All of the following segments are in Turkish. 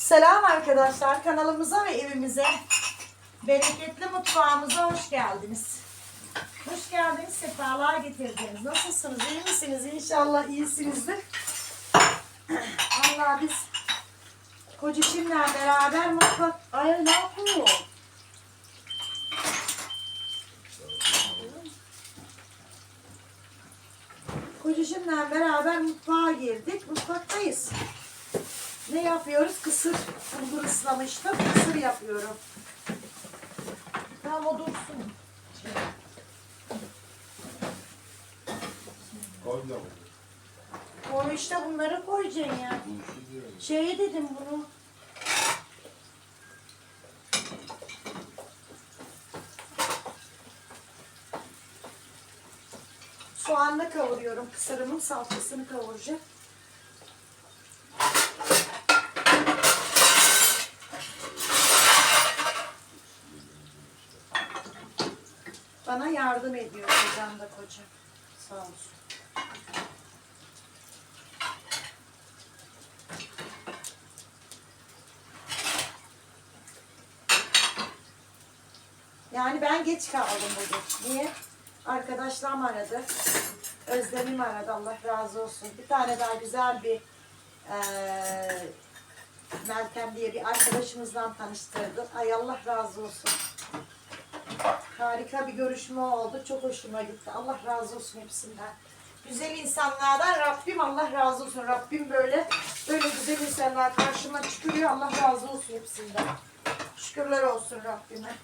Selam arkadaşlar kanalımıza ve evimize bereketli mutfağımıza hoş geldiniz. Hoş geldiniz, sefalar getirdiniz. Nasılsınız, iyi misiniz? İnşallah iyisinizdir. Allah biz kocacığımla beraber mutfak... Ay ne yapıyor? Kocacığımla beraber mutfağa girdik. Mutfaktayız. Ne yapıyoruz? Kısır. Bulgur ıslamıştım. Kısır yapıyorum. Tamam o dursun. Koy da. O işte bunları koyacaksın ya. Buluşu diyor. Şey dedim bunu. Soğanla kavuruyorum. Kısırımın salçasını kavuracağım. Bana yardım ediyor kocam da koca. Sağ olsun. Yani ben geç kaldım bugün. Niye? Arkadaşlarım aradı. Özlemim aradı. Allah razı olsun. Bir tane daha güzel bir eee Meltem diye bir arkadaşımızdan tanıştırdı. Ay Allah razı olsun. Harika bir görüşme oldu. Çok hoşuma gitti. Allah razı olsun hepsinden. Güzel insanlardan Rabbim Allah razı olsun. Rabbim böyle böyle güzel insanlar karşıma çıkıyor. Allah razı olsun hepsinden. Şükürler olsun Rabbime.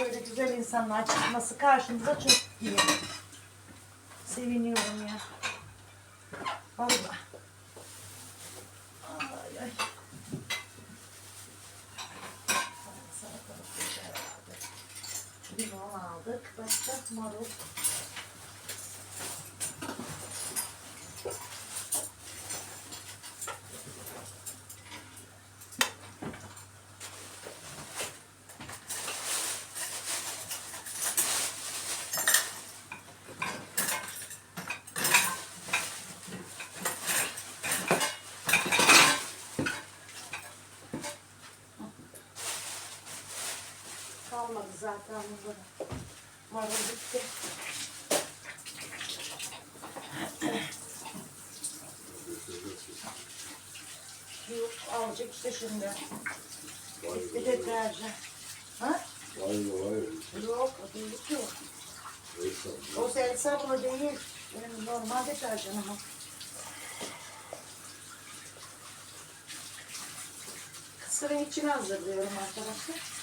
Böyle güzel insanlar çıkması karşımıza çok iyi. Seviniyorum ya. Vallahi. Ay ay. Salatalık yeter herhalde. Limon aldık. Başka marul. Kalmadı zaten burada. Marul bitti. Yok alacak işte şimdi. Bitti deterjan. Ha? Vay vay. Yok o değil ki o. O el sabunu değil. Benim normal deterjanım o. Kısırın içine hazırlıyorum arkadaşlar.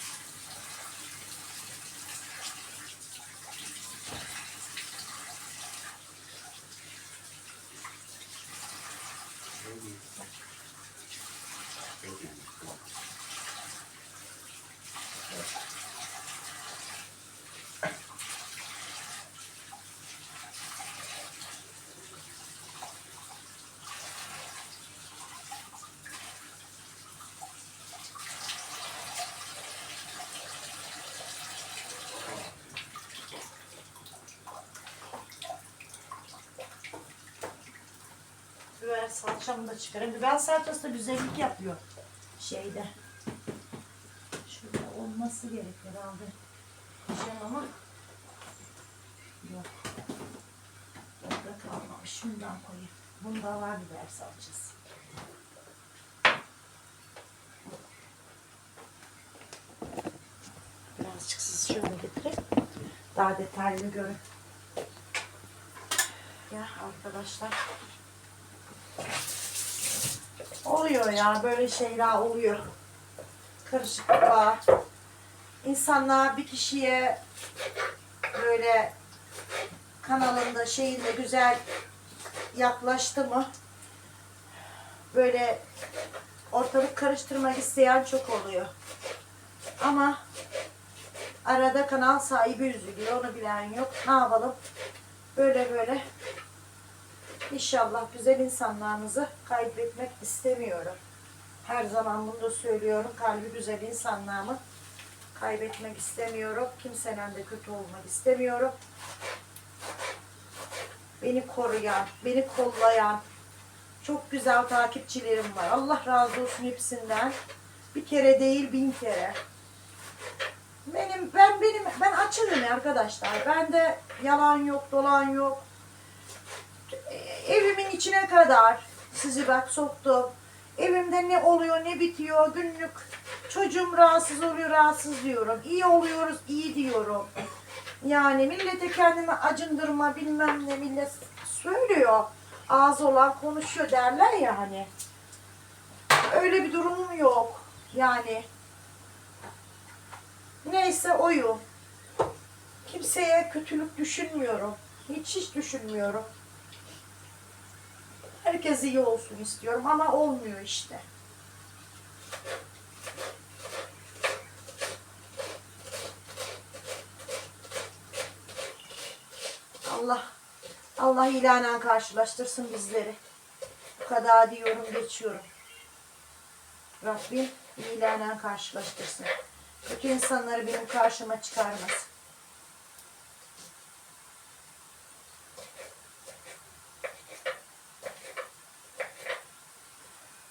Biber salçamı da çıkarayım. Biber salçası da güzellik yapıyor şeyde. Şurada olması gerek herhalde. Şey ama yok. Burada kalmamış. Şundan koyayım. Bunda var biber salçası. Birazcık siz şöyle getireyim. Daha detaylı görün. Ya arkadaşlar. Oluyor ya böyle şeyler oluyor. Karışıklıklar. İnsanlar bir kişiye böyle kanalında şeyinde güzel yaklaştı mı böyle ortalık karıştırmak isteyen çok oluyor. Ama arada kanal sahibi üzülüyor. Onu bilen yok. Ne yapalım? Böyle böyle İnşallah güzel insanlarınızı kaybetmek istemiyorum. Her zaman bunu da söylüyorum. Kalbi güzel insanlarımı kaybetmek istemiyorum. Kimsenin de kötü olmak istemiyorum. beni koruyan, beni kollayan çok güzel takipçilerim var. Allah razı olsun hepsinden. Bir kere değil bin kere. Benim ben benim ben açığım arkadaşlar. Bende yalan yok, dolan yok. Evimin içine kadar sizi bak soktum. Evimde ne oluyor, ne bitiyor günlük. Çocuğum rahatsız oluyor, rahatsız diyorum. İyi oluyoruz, iyi diyorum. Yani millete kendimi acındırma bilmem ne millet söylüyor. Ağzı olan konuşuyor derler ya hani. Öyle bir durumum yok. Yani neyse oyum. Kimseye kötülük düşünmüyorum. Hiç hiç düşünmüyorum. Herkes iyi olsun istiyorum ama olmuyor işte. Allah Allah ilanen karşılaştırsın bizleri. Bu kadar diyorum geçiyorum. Rabbim ilanen karşılaştırsın. Kötü insanları benim karşıma çıkarmasın.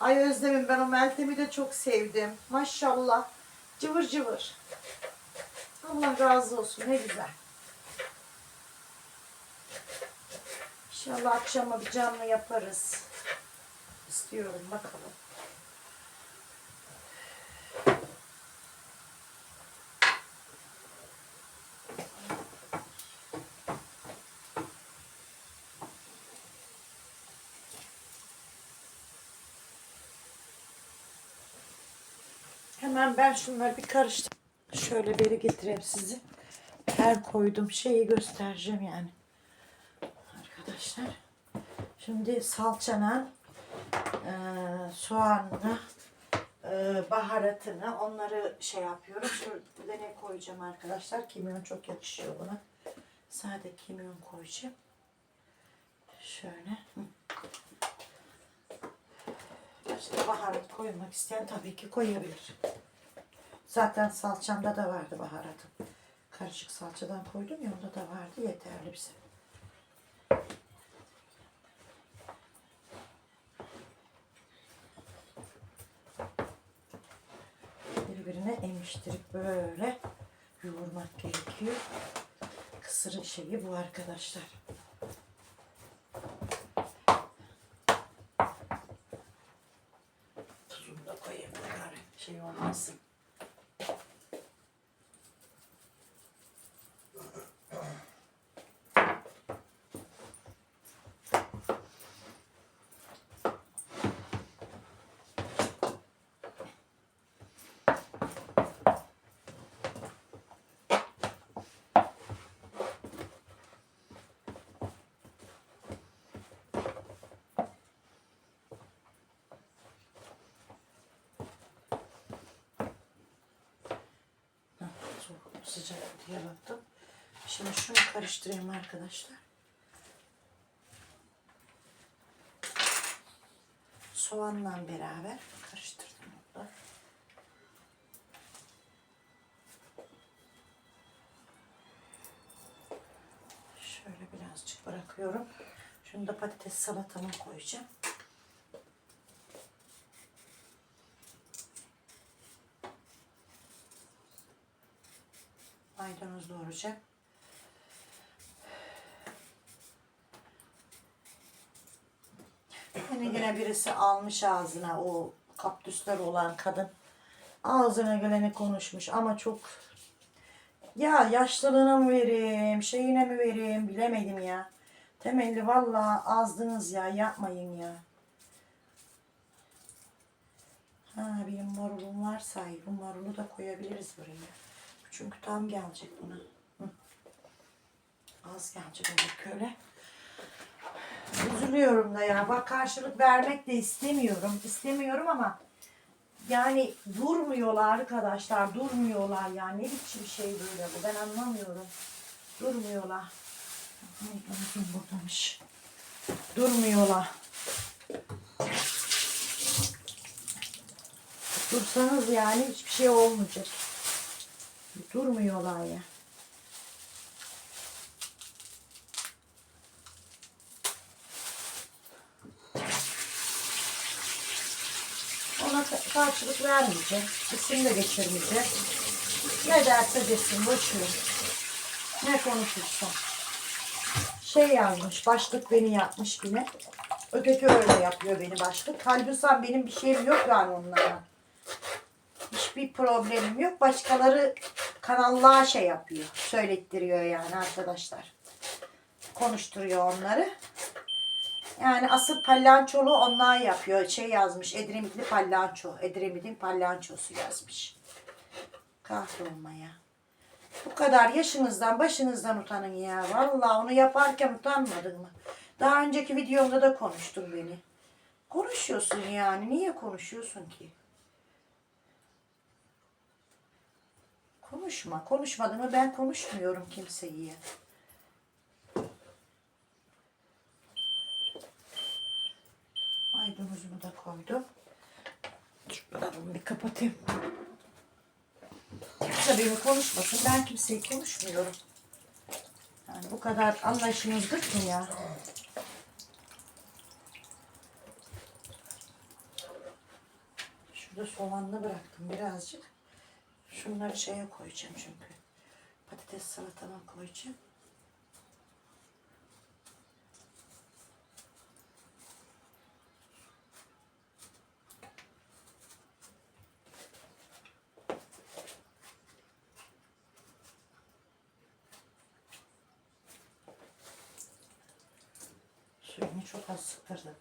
Ay Özlem'im ben o Meltem'i de çok sevdim. Maşallah. Cıvır cıvır. Allah razı olsun ne güzel. İnşallah akşama bir canlı yaparız. İstiyorum bakalım. Hemen ben şunları bir karıştır. Şöyle beri getireyim sizi. Her koyduğum şeyi göstereceğim yani. Arkadaşlar. Şimdi salçana, e, soğanla, e, baharatını onları şey yapıyorum. Şurada ne koyacağım arkadaşlar? Kimyon çok yakışıyor buna. Sade kimyon koyacağım. Şöyle. İşte baharat koymak isteyen tabii ki koyabilir. Zaten salçamda da vardı baharatım. Karışık salçadan koydum ya onda da vardı yeterli bize. Birbirine emiştirip böyle yoğurmak gerekiyor. Kısırın şeyi bu arkadaşlar. Tuzunu da koyayım da bari şey olmasın. Heh, sıcak diye baktım. Şimdi şunu karıştırayım arkadaşlar. Soğanla beraber karıştırdım burada. Şöyle birazcık bırakıyorum. Şunu da patates salatama koyacağım. Maydanoz doğrayacağım. Yine yine birisi almış ağzına o kaktüsler olan kadın. Ağzına geleni konuşmuş ama çok ya yaşlılığına mı vereyim, şeyine mi vereyim bilemedim ya. Temelli valla azdınız ya yapmayın ya. Ha benim marulum varsa marulu da koyabiliriz buraya. Çünkü tam gelecek buna. Az gelecek olur köle. Üzülüyorum da ya. Bak karşılık vermek de istemiyorum. İstemiyorum ama yani durmuyorlar arkadaşlar. Durmuyorlar ya. Ne biçim şey böyle bu. Ben anlamıyorum. Durmuyorlar. Buradamış. Durmuyorlar. Dursanız yani hiçbir şey olmayacak. Durmuyorlar ya. Karşılık vermeyeceğim. İsim de geçirmeyeceğim. Ne derse desin boş ver. Ne konuşursa. Şey yazmış, başlık beni yapmış yine. Öteki öyle yapıyor beni başlık. Halbuki benim bir şeyim yok yani onlara. Hiçbir problemim yok. Başkaları kanallığa şey yapıyor. Söylettiriyor yani arkadaşlar. Konuşturuyor onları. Yani asıl palyançolu onlar yapıyor. Şey yazmış. Edremitli palyanço. Edremit'in palyançosu yazmış. Kahrolmaya. Bu kadar yaşınızdan başınızdan utanın ya. Vallahi onu yaparken utanmadın mı? Daha önceki videomda da konuştun beni. Konuşuyorsun yani. Niye konuşuyorsun ki? Konuşma. Konuşmadın mı ben konuşmuyorum kimseyi. Maydanozumu da koydum. Şuralarımı bir kapatayım. Kimse beni konuşmasın. Ben kimseyi konuşmuyorum. Yani bu kadar anlayışınızdır mı ya? Şurada soğanlı bıraktım birazcık. Şunları şeye koyacağım çünkü. Patates salatama koyacağım. Suyunu çok az sıktırdım.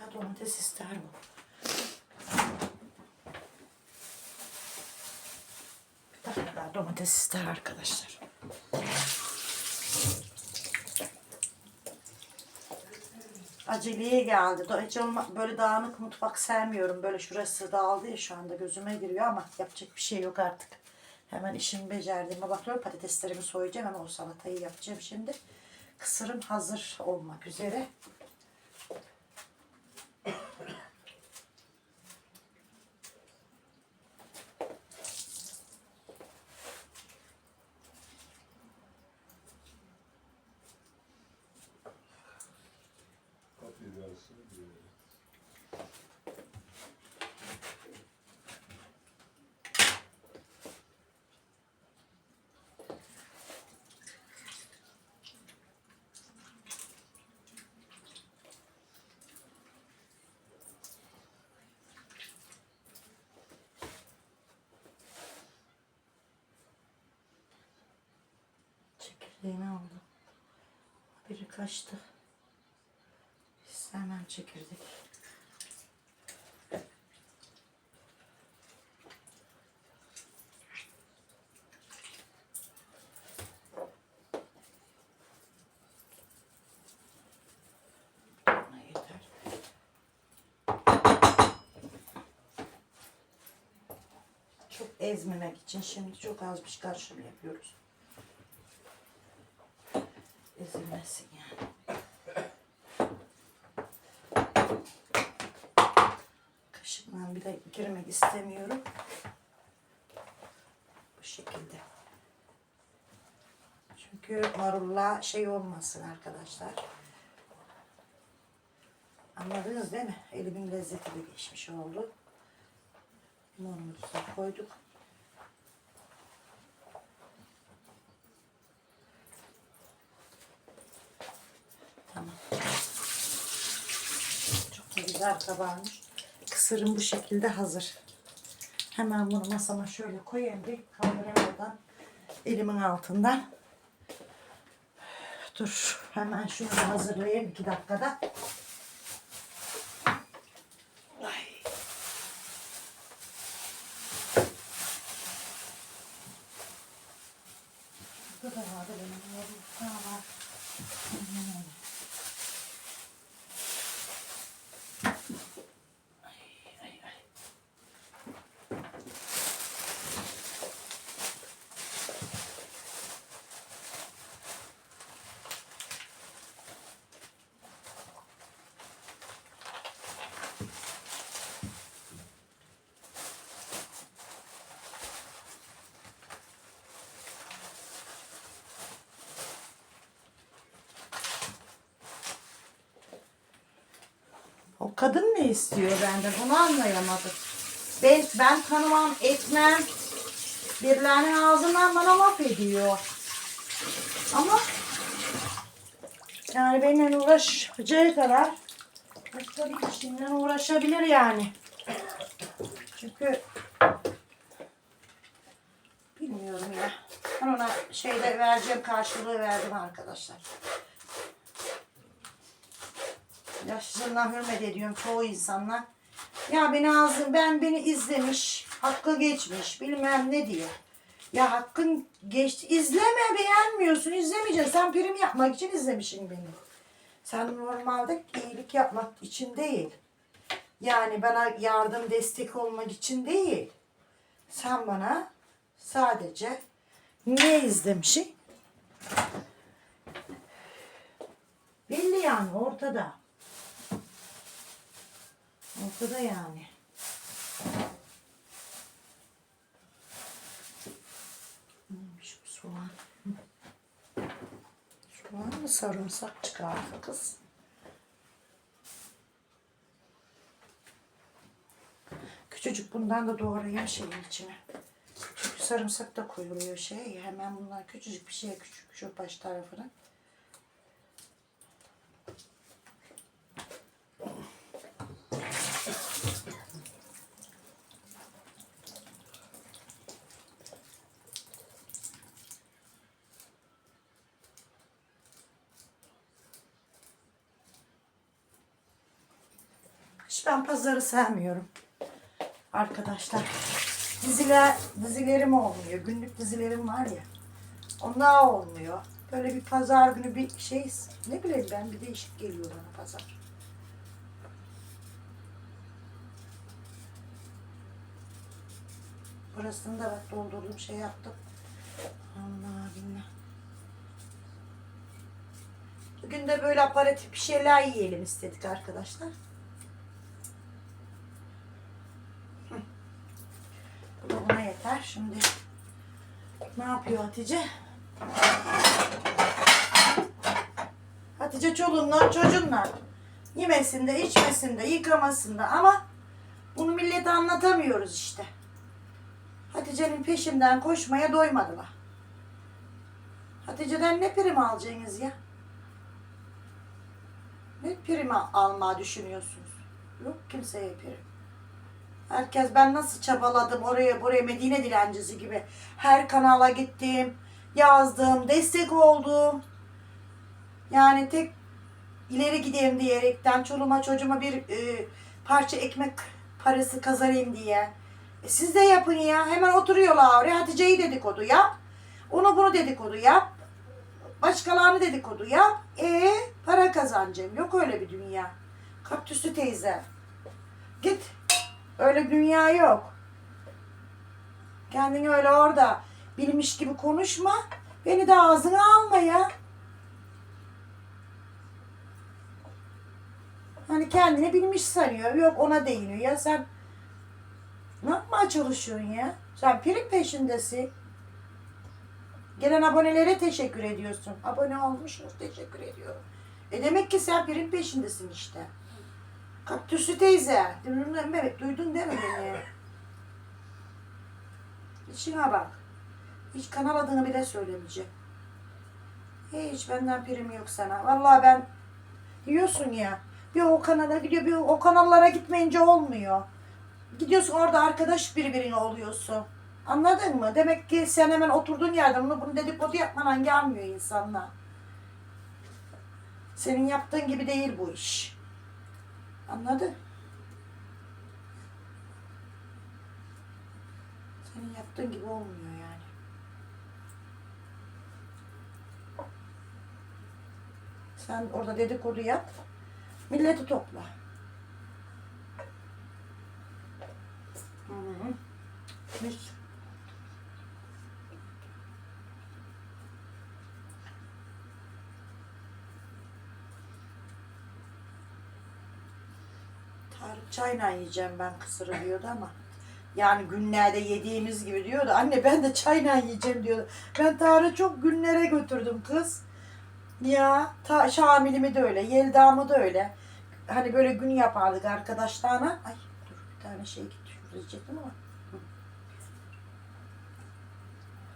Daha domates ister bu. Bir tane daha domates ister arkadaşlar. Aceleye geldi. Da- Hiç böyle dağınık mutfak sevmiyorum. Böyle şurası dağıldı ya şu anda gözüme giriyor ama yapacak bir şey yok artık. Hemen işimi becerdiğime bakıyorum. Patateslerimi soyacağım ama o salatayı yapacağım şimdi. Kısırım hazır olmak üzere. Çekirdeğini aldım. Biri kaçtı. Çekirdek. Buna yeter. Çok ezmemek için şimdi çok az bir karışım yapıyoruz. Yani. Kaşıkla bir de girmek istemiyorum. Bu şekilde. Çünkü marulla şey olmasın arkadaşlar. Anladınız değil mi? Elimin lezzeti de geçmiş oldu. Limonumuzu koyduk. Tamam. Güzel kabarmış. Kısırım bu şekilde hazır. Hemen bunu masama şöyle koyayım bir kaldıramadan elimin altından. Dur hemen şunu da hazırlayayım iki dakikada. Ay. Burada da vardı benim yerim. Tamam. Aynen öyle. Ay, ay, ay. Ne istiyor benden bunu anlayamadım. Ben, ben tanımam etmem. Birilerinin ağzından bana laf ediyor. Ama yani benimle uğraşacağı kadar başka bir kişiyle uğraşabilir yani. Çünkü bilmiyorum ya. Ben ona şeyde vereceğim karşılığı verdim arkadaşlar. Yaşlılığına hürmet ediyorum çoğu insanlar. Ya beni ağzım ben beni izlemiş, hakkı geçmiş bilmem ne diye. Ya hakkın geçti. izleme beğenmiyorsun. izlemeyeceksin. Sen prim yapmak için izlemişsin beni. Sen normalde iyilik yapmak için değil. Yani bana yardım destek olmak için değil. Sen bana sadece niye izlemişsin? Belli yani ortada. Ortada yani. Neymiş bu soğan? Soğan mı sarımsak çıkardı kız? Küçücük bundan da doğrayayım şeyin içine. Çünkü sarımsak da koyuluyor şey. Hemen bunlar küçücük bir şey küçük şu baş tarafına. Pazarı sevmiyorum. Arkadaşlar. Diziler, dizilerim olmuyor. Günlük dizilerim var ya. Onlar olmuyor. Böyle bir pazar günü bir şey ne bileyim ben bir değişik geliyor bana pazar. Burasını da bak doldurdum şey yaptım. Allah billah. Bugün de böyle aparatif bir şeyler yiyelim istedik arkadaşlar. Bu da buna yeter. Şimdi ne yapıyor Hatice? Hatice çoluğunla çocuğunla yemesinde, içmesinde, yıkamasında ama bunu millete anlatamıyoruz işte. Hatice'nin peşinden koşmaya doymadılar. Hatice'den ne prim alacaksınız ya? Ne prim al- alma düşünüyorsunuz? Yok kimseye prim. Herkes ben nasıl çabaladım oraya buraya Medine dilencisi gibi. Her kanala gittim, yazdım, destek oldum. Yani tek ileri gideyim diyerekten çoluğuma çocuğuma bir e, parça ekmek parası kazanayım diye. E siz de yapın ya. Hemen oturuyorlar oraya. Hatice'yi dedikodu yap. Onu bunu dedikodu yap. Başkalarını dedikodu yap. E para kazanacağım. Yok öyle bir dünya. Kaktüsü teyze. Git. Öyle dünya yok. Kendini öyle orada bilmiş gibi konuşma. Beni de ağzına alma ya. Hani kendini bilmiş sanıyor. Yok ona değiniyor. Ya sen ne yapmaya çalışıyorsun ya? Sen prim peşindesin. Gelen abonelere teşekkür ediyorsun. Abone olmuşsunuz teşekkür ediyorum. E demek ki sen prim peşindesin işte. Kaktüsü teyze. Mi? Evet duydun değil mi beni? İçine bak. Hiç kanal adını bile söylemeyeceğim. Hiç benden prim yok sana. Vallahi ben diyorsun ya. Bir o kanala gidiyor bir o kanallara gitmeyince olmuyor. Gidiyorsun orada arkadaş birbirine oluyorsun. Anladın mı? Demek ki sen hemen oturduğun yerden bunu, bunu dedikodu yapmadan gelmiyor insanlar. Senin yaptığın gibi değil bu iş. Anladın? Senin yaptığın gibi olmuyor yani. Sen orada dedikodu yap. Milleti topla. Hı hı. Mis. Tarık çayla yiyeceğim ben kısırı diyordu ama. Yani günlerde yediğimiz gibi diyordu. Anne ben de çayla yiyeceğim diyordu. Ben Tarık'ı çok günlere götürdüm kız. Ya ta, Şamil'imi de öyle, Yelda'mı da öyle. hani böyle gün yapardık arkadaşlarına. Ay dur bir tane şey düşürecektim ama. Hı.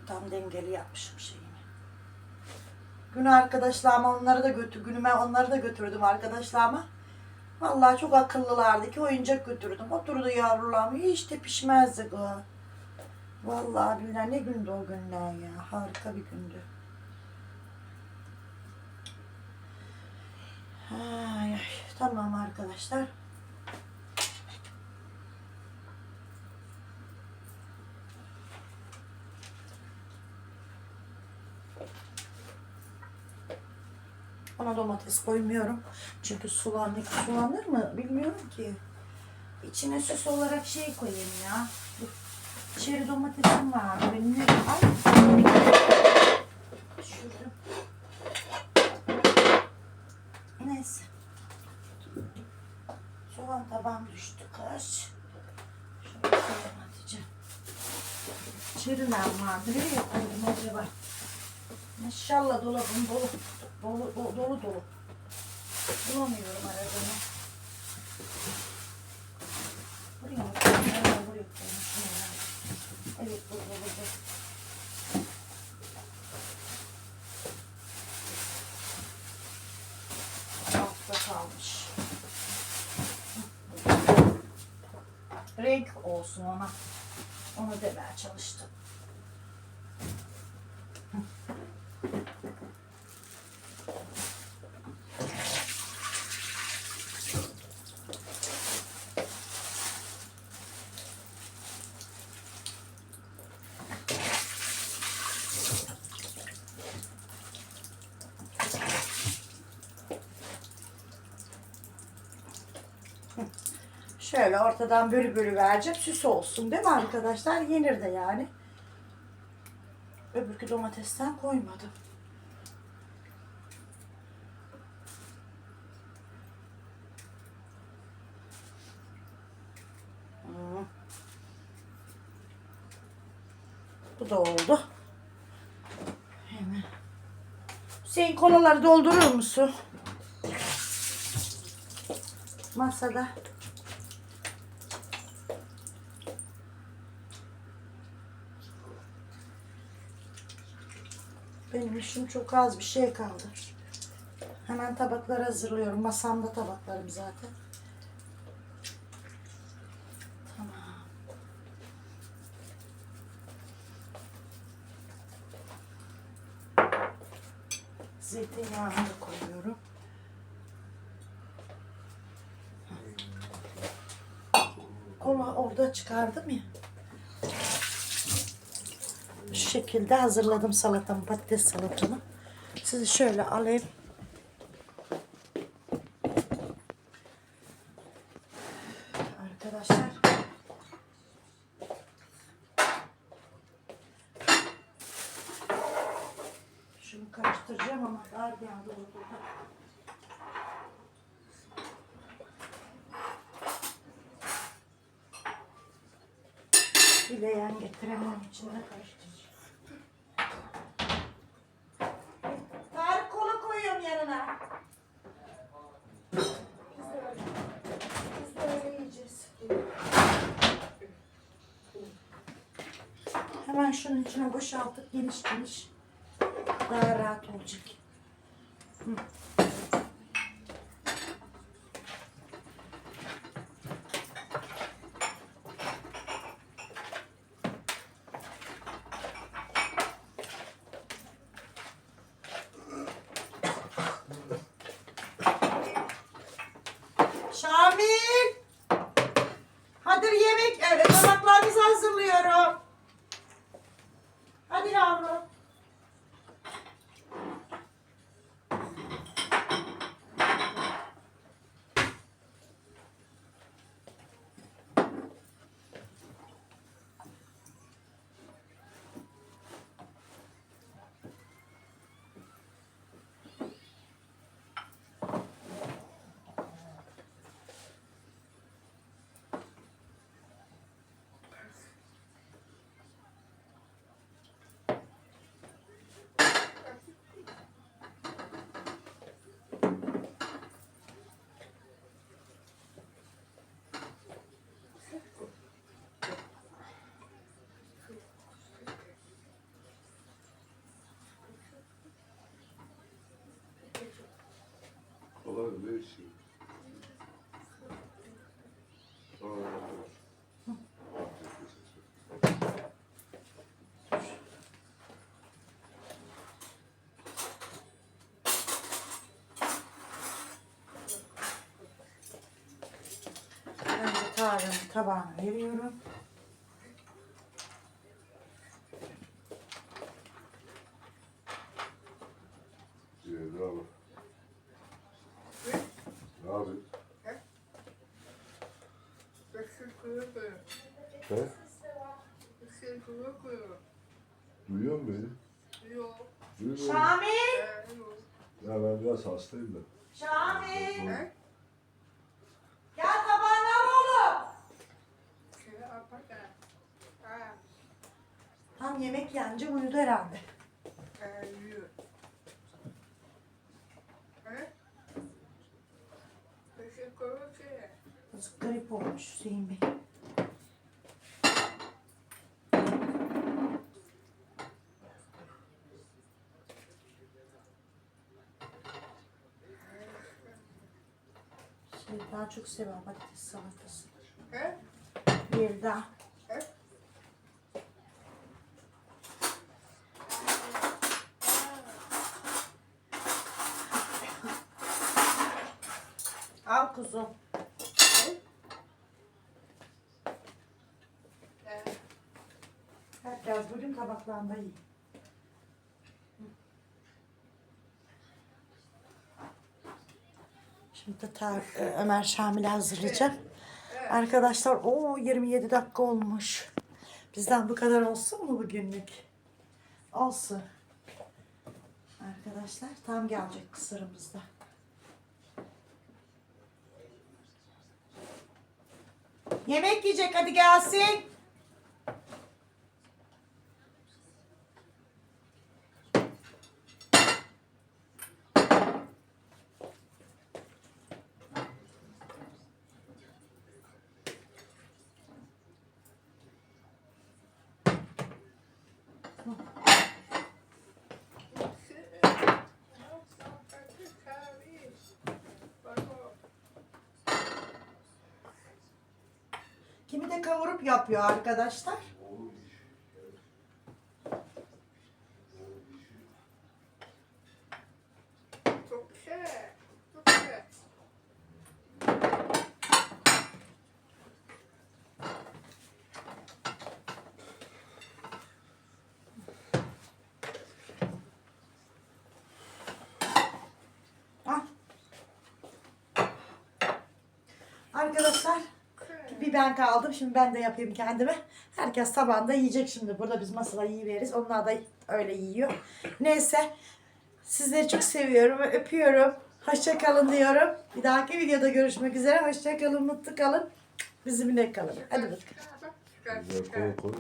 Tam dengeli yapmışım şeyini. Gün arkadaşlarıma onları da götür, günüme onları da götürdüm arkadaşlarıma. Vallahi çok akıllılardı ki oyuncak götürdüm. Oturdu yavrularım hiç de pişmezdi bu. Vallahi billahi ne gündü o günler ya. Harika bir gündü. Ay, ay. Tamam arkadaşlar. Ona domates koymuyorum. Çünkü sulanır, sulanır mı bilmiyorum ki. İçine süs olarak şey koyayım ya. Çeri domatesim vardı. Benim ne? Ay. Neyse. Soğan tabağım düştü kaç. Şöyle koyayım Hatice. Çeriler vardı. Nereye koydum acaba? Maşallah dolabım dolu. Dolu dolu dolu. dolu. Bulamıyorum aradığını. Buraya mı buraya? Evet burada burada. Altta kalmış. Renk olsun ona. Onu demeye çalıştım. Şöyle ortadan bölü bölü vereceğim. Süs olsun değil mi arkadaşlar? Yenir de yani. Öbürkü domatesten koymadım. Bu da oldu. Hemen. Hüseyin kolaları doldurur musun? Masada. Benim işim çok az bir şey kaldı. Hemen tabakları hazırlıyorum. Masamda tabaklarım zaten. Zeytinyağını da koyuyorum. Kola orada çıkardım ya. Şu şekilde hazırladım salatamı, patates salatamı. Sizi şöyle alayım. Arkadaşlar. Şunu karıştıracağım ama dar geldi orada. Bileyen getiremem içine karıştıracağım. Tarık kola koyuyorum yanına. Biz de öyle. Biz de öyle yiyeceğiz. Hemen şunun içine boşaltıp geniş geniş daha rahat olacak. Hı. Şamil! Hadi yemek, evet, tabaklarınızı hazırlıyorum. Hadi yavrum. Aa. Ben de Tarık'ın tabağını veriyorum. Ee, ne yapayım? Ne yapayım? He? Duyuyor Duyuyor musun? Şamil! Ya ben biraz hastayım da. Şamil! Gel tabağını al oğlum. Tam yemek yence uyudu herhalde. Biraz garip olmuş Hüseyin Bey. Şey daha çok sever patates salatası. Bir daha. Al kuzum. Herkes bugün tabaklarında yiyin. Şimdi de ta, e, Ömer Şamil'i hazırlayacağım. Arkadaşlar o 27 dakika olmuş. Bizden bu kadar olsun mu bugünlük? Olsun. Arkadaşlar tam gelecek kısırımızda. Yemek yiyecek hadi gelsin. De kavurup yapıyor arkadaşlar. Al. Arkadaşlar bir ben kaldım. Şimdi ben de yapayım kendime. Herkes tabağında yiyecek şimdi. Burada biz masada yiyiveriz. Onlar da öyle yiyor. Neyse. Sizleri çok seviyorum ve öpüyorum. Hoşça kalın diyorum. Bir dahaki videoda görüşmek üzere. Hoşça kalın, mutlu kalın. Bizimle kalın. Hadi bakalım. Güzel koy koy.